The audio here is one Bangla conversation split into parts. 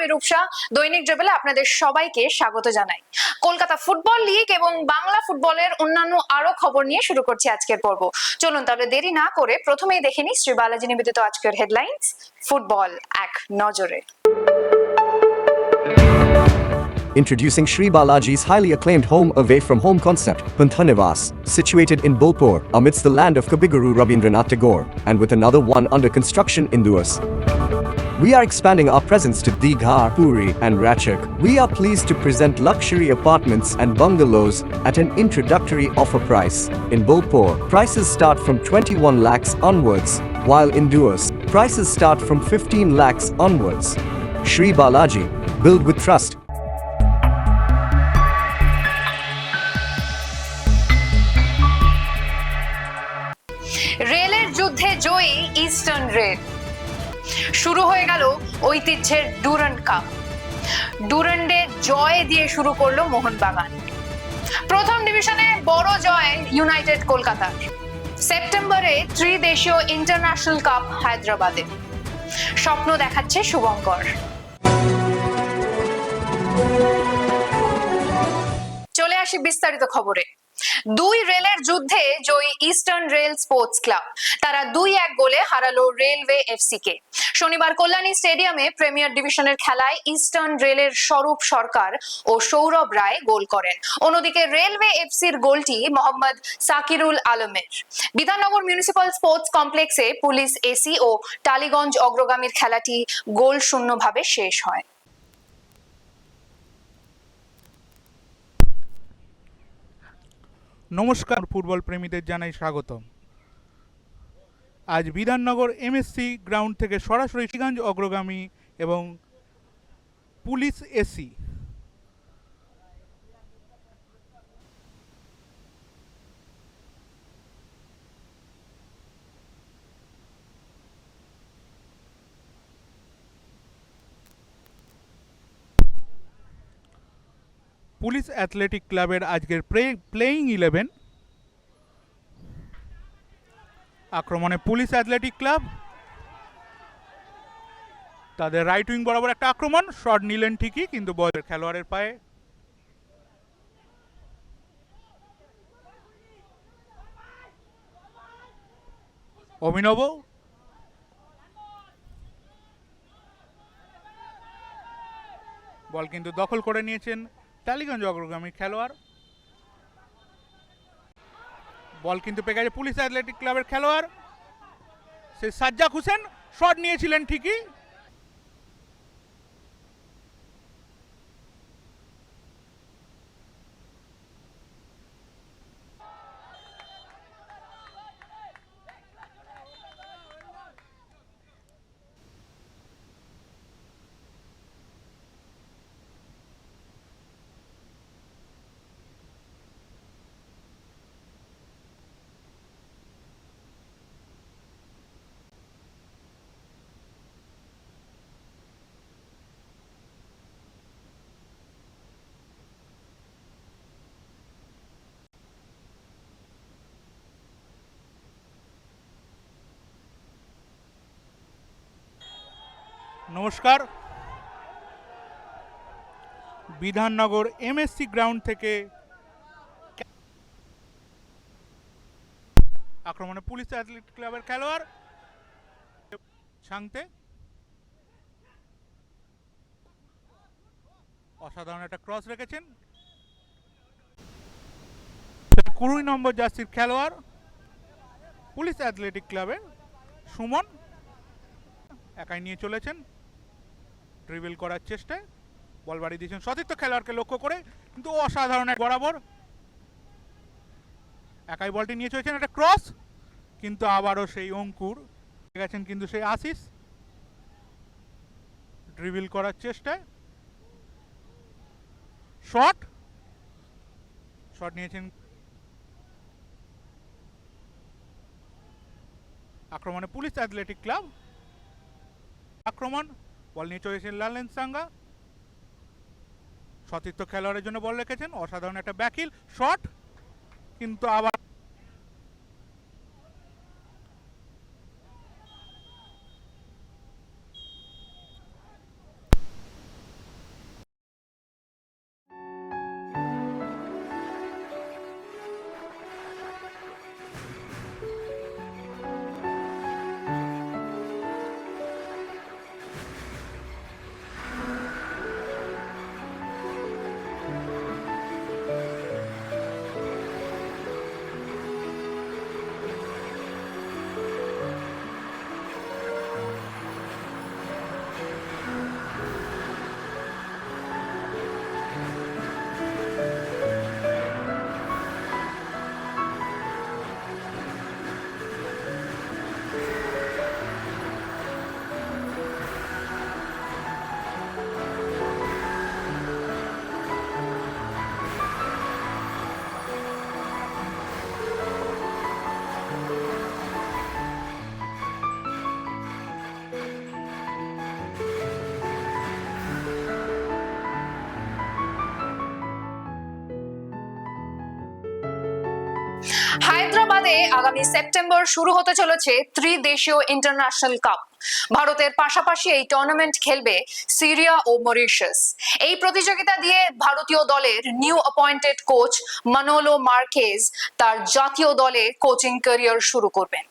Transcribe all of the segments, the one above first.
আমি রূপসা দৈনিক ড্রেবেলে আপনাদের সবাইকে স্বাগত জানাই কলকাতা ফুটবল লিগ এবং বাংলা ফুটবলের অন্যান্য আরও খবর নিয়ে শুরু করছি আজকের পর্ব চলুন তাহলে দেরি না করে প্রথমেই দেখে নিই শ্রী বালাজি নিবেদিত আজকের হেডলাইন্স ফুটবল এক নজরে Introducing Sri Balaji's highly acclaimed home away from home concept, Panthanivas, situated in Bolpur, amidst the land of Kabiguru Rabindranath Tagore, and with another one under construction in Duas. We are expanding our presence to Dighar, Puri, and Ratchak. We are pleased to present luxury apartments and bungalows at an introductory offer price. In Bolpur, prices start from 21 lakhs onwards, while in Duas, prices start from 15 lakhs onwards. Sri Balaji, build with trust. রেলের যুদ্ধে জয়ী ইস্টার্ন রেল শুরু হয়ে গেল ঐতিহ্যের ডুরান্ড কাপ। ডুরান্ডে জয় দিয়ে শুরু করল মোহনবাগান। প্রথম ডিভিশনে বড় জয় ইউনাইটেড কলকাতার সেপ্টেম্বরে ত্রিদেশীয় ইন্টারন্যাশনাল কাপ হায়দ্রাবাদে। স্বপ্ন দেখাচ্ছে শুভঙ্কর। চলে আসি বিস্তারিত খবরে। দুই রেলের যুদ্ধে জয়ী ইস্টার্ন রেল স্পোর্টস ক্লাব তারা দুই এক গোলে হারালো রেলওয়ে এফসি কে শনিবার কল্যাণী স্টেডিয়ামে প্রিমিয়ার ডিভিশনের খেলায় ইস্টার্ন রেলের স্বরূপ সরকার ও সৌরভ রায় গোল করেন। অন্যদিকে রেলওয়ে এফসির গোলটি মোহাম্মদ সাকিরুল আলমের। বিধাননগর মিউনিসিপাল স্পোর্টস কমপ্লেক্সে পুলিশ এসি ও টালিগঞ্জ অগ্রগামীর খেলাটি গোল শূন্যভাবে শেষ হয়। নমস্কার, ফুটবল প্রেমীদের জানাই স্বাগত আজ বিধাননগর এমএসসি গ্রাউন্ড থেকে সরাসরি শ্রীগঞ্জ অগ্রগামী এবং পুলিশ এসি পুলিশ অ্যাথলেটিক ক্লাবের আজকের প্লেয়িং ইলেভেন আক্রমণে পুলিশ অ্যাথলেটিক ক্লাব। তাদের রাইট উইং বরাবর একটা আক্রমণ। শট নিলেন ঠিকই, কিন্তু বলের খেলোয়াড়ের পায়ে। অভিনব। বল কিন্তু দখল করে নিয়েছেন টালিগঞ্জ অগ্রগামী খেলোয়াড়। বল কিন্তু পেয়ে গেছে পুলিশ অ্যাথলেটিক ক্লাবের খেলোয়াড়। সে সাজ্জাক হোসেন, শট নিয়েছিলেন ঠিকই। নমস্কার। বিধাননগর এমএসসি গ্রাউন্ড থেকে আক্রমণে পুলিশ অ্যাথলেটিক ক্লাবের খেলোয়াড় ছাংতে অসাধারণ একটা ক্রস রেখেছেন। কুড়ি নম্বর জার্সির খেলোয়াড় পুলিশ অ্যাথলেটিক ক্লাবের সুমন। একাই নিয়ে চলেছেন। ড্রিবল করার চেষ্টায় বল বাড়ি দিয়েছেন। সতীর্থ খেলোয়াড়কে লক্ষ্য করে কিন্তু অসাধারণ এক বরাবর। একাই বলটি নিয়ে চলেছেন একটা ক্রস কিন্তু আবারও সেই অঙ্কুর গেছেন কিন্তু সেই আশিস। ড্রিবল করার চেষ্টায়। শট শট নিয়েছেন। আক্রমণে পুলিশ অ্যাথলেটিক ক্লাব আক্রমণ বল নিয়ে চলেছেন লালেন সাঙ্গা। সতীর্থ খেলোয়াড়ের জন্য বল রেখেছেন। অসাধারণ একটা ব্যাকিল শট, কিন্তু আবার হায়দ্রাবাদে আগামী সেপ্টেম্বর শুরু হতে চলেছে ত্রিদেশীয় ইন্টারন্যাশনাল কাপ। ভারতের পাশাপাশি এই টুর্নামেন্ট খেলবে সিরিয়া ও মরিশাস। এই প্রতিযোগিতা দিয়ে ভারতীয় দলের new appointed coach Manolo Marquez তার জাতীয় দলে কোচিং ক্যারিয়ার শুরু করবেন।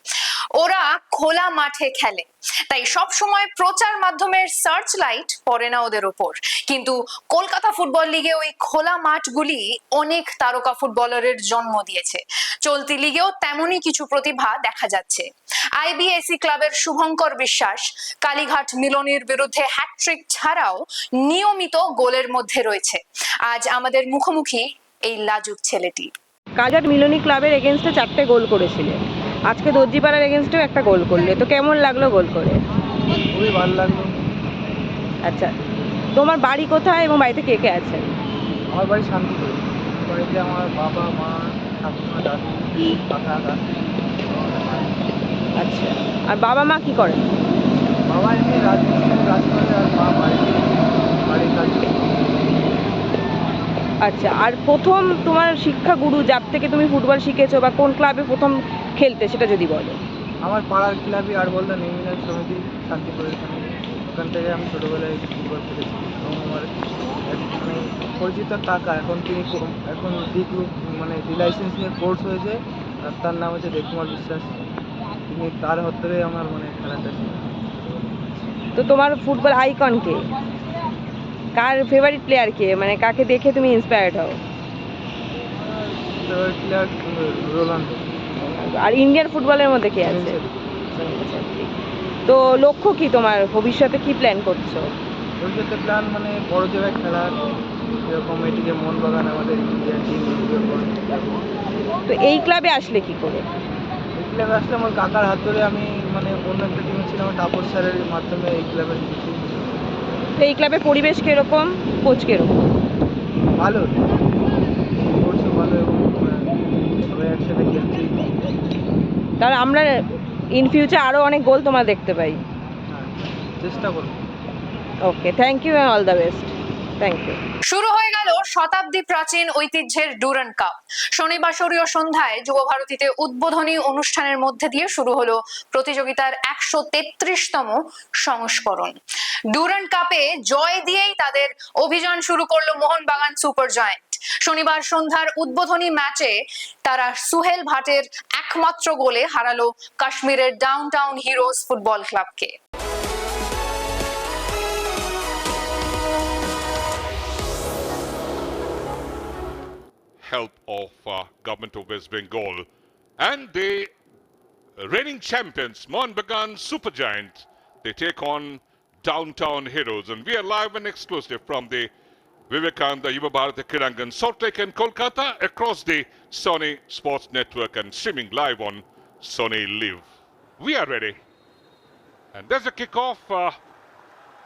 ওরা খোলা মাঠে খেলে। তাই সব সময় প্রচার মাধ্যমের সার্চ লাইট পড়ে না ওদের উপর কিন্তু কলকাতা ফুটবল লিগে ওই খোলা মাঠগুলি অনেক তারকা ফুটবলারের জন্ম দিয়েছে। চলতি লিগেও তেমনই কিছু প্রতিভা দেখা যাচ্ছে। আইবিএসি ক্লাবের শুভঙ্কর বিশ্বাস কালীঘাট মিলনের বিরুদ্ধে হ্যাটট্রিক ছাড়াও নিয়মিত গোলের মধ্যে রয়েছে। আজ আমাদের মুখোমুখি এই লাজুক ছেলেটি। কাজাট মিলনী ক্লাবের এগেনস্টে চারটে গোল করেছিলে আজকে দর্জিপাড়ার এগেনস্টেও একটা গোল করলে। তো কেমন লাগল গোল করে? খুবই ভালো লাগল। আচ্ছা তোমার বাড়ি কোথায় এবং বাড়িতে কে কে আছেন? আমার বাড়ি শান্তিপুর। বাড়িতে আমার বাবা মা ঠাকুমা দাদু কাকা কাকি আচ্ছা আর বাবা মা কি করেন? বাবা এমনি রাজমিস্ত্রি কাজ করে আর মা বাড়িতে বাড়ির কাজ। আচ্ছা আর প্রথম তোমার শিক্ষাগুরু যার থেকে তুমি ফুটবল শিখেছো বা কোন ক্লাবে প্রথম খেলতে সেটা যদি বলো। আমার পাড়ার ক্লাবই আর বলতে নেমিনাল সমিতি শান্তিপুরের ওখান থেকে আমি ছোটোবেলায় ফুটবল খেলেছি। এবং আমার মানে পরিচিত কাকা এখন তিনি এখন ডি গ্রুপ মানে ডি লাইসেন্স নিয়ে কোর্স হয়েছে আর তার নাম হচ্ছে দেবকুমার বিশ্বাস। তিনি তার হাত ধরেই আমার মানে খেলাটা ছিল। তো তোমার ফুটবল আইকন কে? কার ফেভারিট প্লেয়ার কে? মানে কাকে দেখে তুমি ইন্সপায়ার্ড হও? আর ইন্ডিয়ান ফুটবলের মধ্যে কে আছে? তো লক্ষ্য কি তোমার? ভবিষ্যতে কি প্ল্যান করছ? ভবিষ্যতে প্ল্যান মানে বড় জায়গায় খেলার যেরকম এটিকে মোহনবাগান আমাদের ইন্ডিয়ান টিম তো এই ক্লাবে আসলে কি করে? এই ক্লাবে আসলে আমার কাকার হাত ধরে আমি মানে অন্য একটা টিমে ছিলাম তাপস স্যারের মাধ্যমে এই ক্লাবে। তো এই ক্লাবের পরিবেশ কীরকম? কোচ কীরকম? ভালো। ভালো এবং সবাই একসাথে খেলছি। তাহলে আমরা ইন ফিউচার আরও অনেক গোল তোমার দেখতে পাই। হ্যাঁ চেষ্টা করব। Okay thank you all the best thank you শুরু হয়ে গেল শতাব্দী প্রাচীন ঐতিহ্যের ডুরান্ড কাপ। শনিবার সরীয় সন্ধ্যায় যুব ভারতীতে উদ্বোধনী অনুষ্ঠানের মধ্যে দিয়ে শুরু হলো প্রতিযোগিতার একশো তেত্রিশতম সংস্করণ। ডুরান্ড কাপে জয় দিয়েই তাদের অভিযান শুরু করল মোহনবাগান সুপার জয়েন্ট। শনিবার সন্ধ্যার উদ্বোধনী ম্যাচে তারা সুহেল ভাটের একমাত্র গোলে হারালো কাশ্মীরের ডাউন টাউন হিরোজ ফুটবল ক্লাবকে। Help of uh, government of West Bengal. And the reigning champions Mohanbagan Supergiant they take on downtown heroes. And we are live and exclusive from the Vivekananda Yuva Bharati Kirangan Salt Lake and Kolkata across the Sony Sports Network and streaming live on Sony Live. We are ready. And there's a kickoff uh,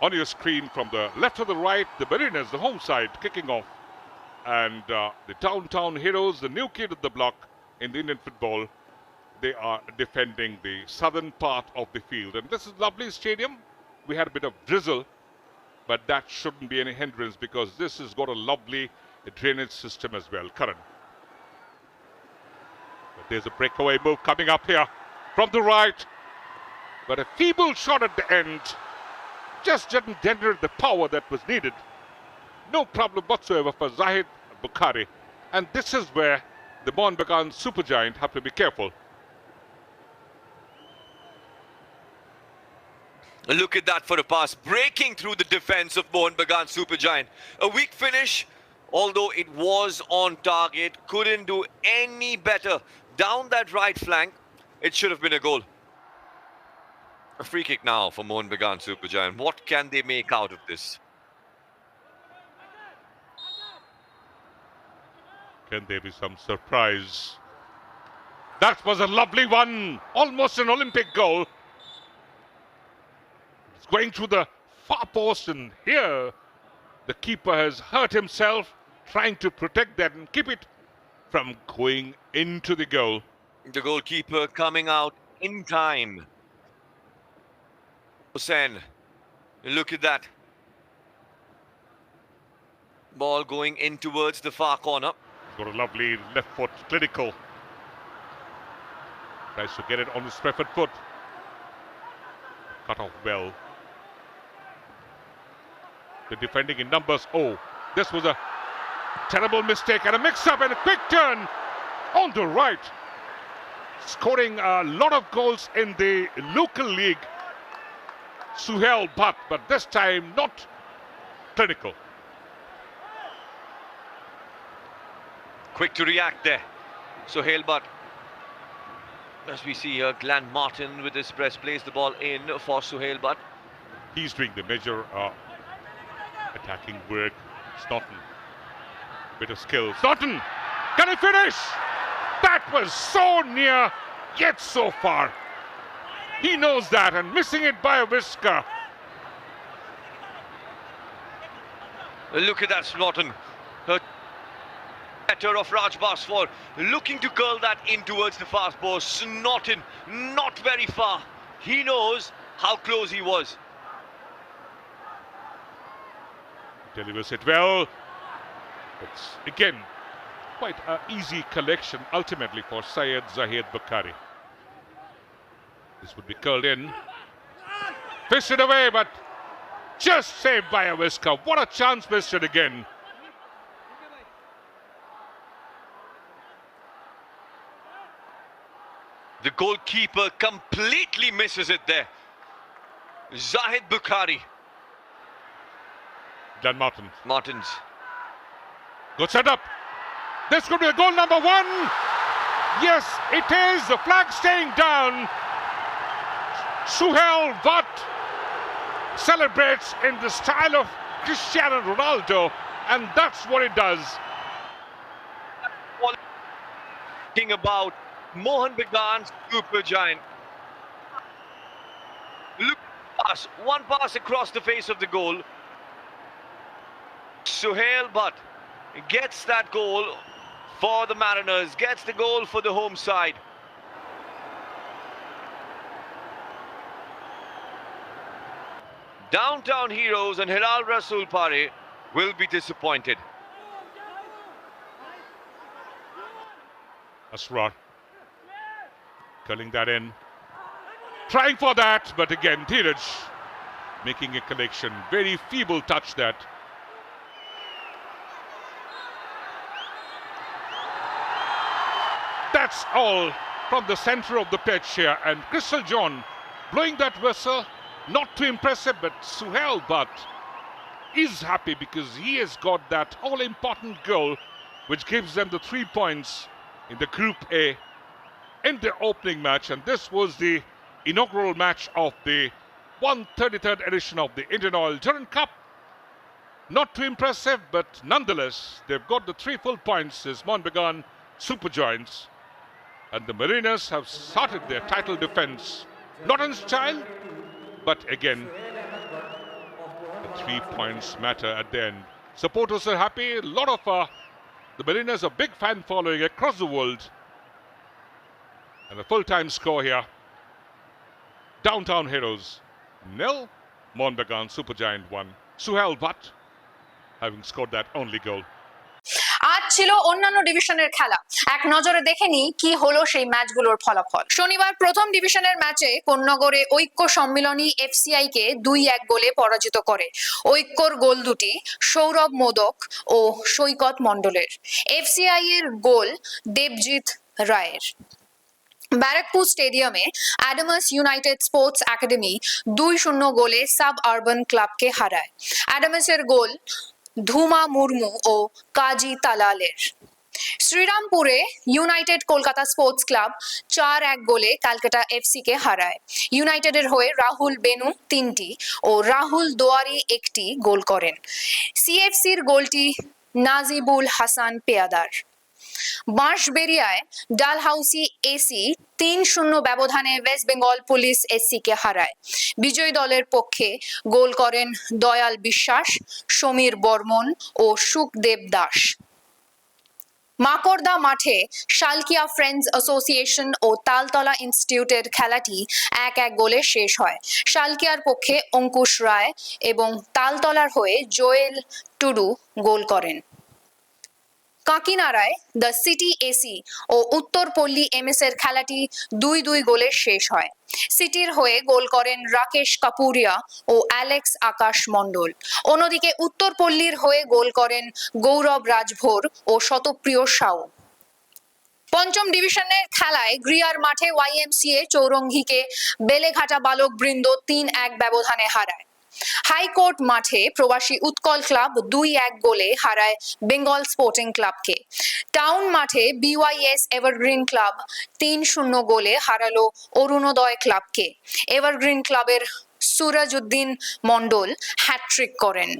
on your screen from the left to the right. The Mariners the home side kicking off and uh, the downtown heroes, the new kid of the block in the Indian football, they are defending the southern part of the field. And this is lovely stadium. We had a bit of drizzle, but that shouldn't be any hindrance because this has got a lovely drainage system as well. Karan. But there's a breakaway move coming up here from the right, but a feeble shot at the end just didn't generate the power that was needed no problem whatsoever for Zahid Bukhari. And this is where the Mohanbagan supergiant have to be careful. Look at that for a pass, breaking through the defense of Mohan Bagan Supergiant. A weak finish, although it was on target, couldn't do any better. Down that right flank, it should have been a goal. A free kick now for Mohan Bagan Supergiant. What can they make out of this? Can there be some surprise? That was a lovely one, almost an Olympic goal. It's going through the far post, and here the keeper has hurt himself trying to protect that and keep it from going into the goal. The goalkeeper coming out in time. Hussein, look at that. Ball going in towards the far corner. Got a lovely left foot clinical Tries to get it on his preferred foot. Cut off well. The defending in numbers. Oh, this was a terrible mistake and a mix-up and a quick turn on the right. Scoring a lot of goals in the local league. Suhail Bhatt, but this time not clinical. Quick to react there. Sohail Butt. As we see here, Glenn Martin with his press plays the ball in for Sohail Butt. He's doing the major uh, attacking work. Snotton. Bit of skill. Snotton! Can he finish? That was so near, yet so far. He knows that and missing it by a whisker. Look at that Snotton. Of Raj Basford looking to curl that in towards the fast post. Snotton not very far. He knows how close he was. Delivers it well. It's again quite an easy collection ultimately for Syed Zahid Bukhari. This would be curled in. Fisted away, but just saved by a whisker. What a chance missed again. The goalkeeper completely misses it there. Zahid Bukhari. Dan Martin. Martins. Good setup. This could be the goal number one. Yes, it is. The flag staying down. Suhail Bhatt celebrates in the style of Cristiano Ronaldo, and that's what it does. Talking about Mohan Bagan's super giant. Look pass, one pass across the face of the goal. Suhail Butt gets that goal for the Mariners, gets the goal for the home side. Downtown Heroes and Hilal Rasul Pare will be disappointed. Asrar curling that in. Trying for that, but again, Dheeraj making a collection. Very feeble touch that. That's all from the center of the pitch here. And Crystal John blowing that whistle. Not too impressive, but Suhail Bhatt is happy because he has got that all important goal which gives them the three points in the Group A in their opening match. And this was the inaugural match of the 133rd edition of the Indian Oil Durand Cup. Not too impressive, but nonetheless, they've got the three full points as Monbegan Super Giants. And the Mariners have started their title defense, not in style, but again, the three points matter at the end. Supporters are happy. A lot of uh, the Mariners a big fan following across the world. And a full-time score here. Downtown Heroes, nil. Monbegan Supergiant one. Suhail Bhatt having scored that only goal. আজ ছিল অন্যান্য ডিভিশনের খেলা এক নজরে দেখে নি কি হলো সেই ম্যাচগুলোর ফলাফল শনিবার প্রথম ডিভিশনের ম্যাচে কোন্নগরে ঐক্য সম্মিলনী এফসিআই কে দুই এক গোলে পরাজিত করে ঐক্যর গোল দুটি সৌরভ মোদক ও সৈকত মণ্ডলের এফসিআই এর গোল দেবজিৎ রায়ের ব্যারাকপুর স্টেডিয়ামে অ্যাডামাস ইউনাইটেড স্পোর্টস একাডেমি দুই শূন্য গোলে সাব আরবান ক্লাবকে হারায়। অ্যাডামাসের গোল ধুমা মুর্মু ও কাজী তালালের। শ্রীরামপুরে ইউনাইটেড কলকাতা স্পোর্টস ক্লাব চার এক গোলে ক্যালকাটা এফসি কে হারায়। ইউনাইটেডের হয়ে রাহুল বেনু তিনটি ও রাহুল দোয়ারি একটি গোল করেন। সিএফসির গোলটি নাজিবুল হাসান পেয়াদার। বাঁশবেরিয়ায় ডালহাউসি এসি তিন শূন্য ব্যবধানে ওয়েস্ট বেঙ্গল পুলিশ এসসি কে হারায়। বিজয়ী দলের পক্ষে গোল করেন দয়াল বিশ্বাস, সমীর বর্মন ও সুখদেব দাস। মাকড়দা মাঠে শালকিয়া ফ্রেন্ডস অ্যাসোসিয়েশন ও তালতলা ইনস্টিটিউটের খেলাটি এক এক গোলে শেষ হয়। শালকিয়ার পক্ষে অঙ্কুশ রায় এবং তালতলার হয়ে জোয়েল টুডু গোল করেন। কাকিনাড়ায় দ্য সিটি এসি ও উত্তরপল্লী এমএস এর খেলাটি দুই দুই গোলে শেষ হয়। সিটির হয়ে গোল করেন রাকেশ কাপুরিয়া ও অ্যালেক্স আকাশ মণ্ডল। অন্যদিকে উত্তরপল্লীর হয়ে গোল করেন গৌরব রাজভোর ও শতপ্রিয় সাউ। পঞ্চম ডিভিশনের খেলায় গ্রিয়ার মাঠে ওয়াইএমসিএ চৌরঙ্গিকে বেলেঘাটা বালক বৃন্দ তিন এক ব্যবধানে হারায়। হাইকোর্ট মাঠে প্রবাসী উৎকল ক্লাব দুই এক গোলে হারায় বেঙ্গল স্পোর্টিং ক্লাবকে। টাউন মাঠে বিওয়াইএস এভারগ্রিন ক্লাব তিন শূন্য গোলে হারালো অরুণোদয় ক্লাবকে। এভারগ্রিন ক্লাবের সুরাজউদ্দিন মন্ডল হ্যাট্রিক করেন।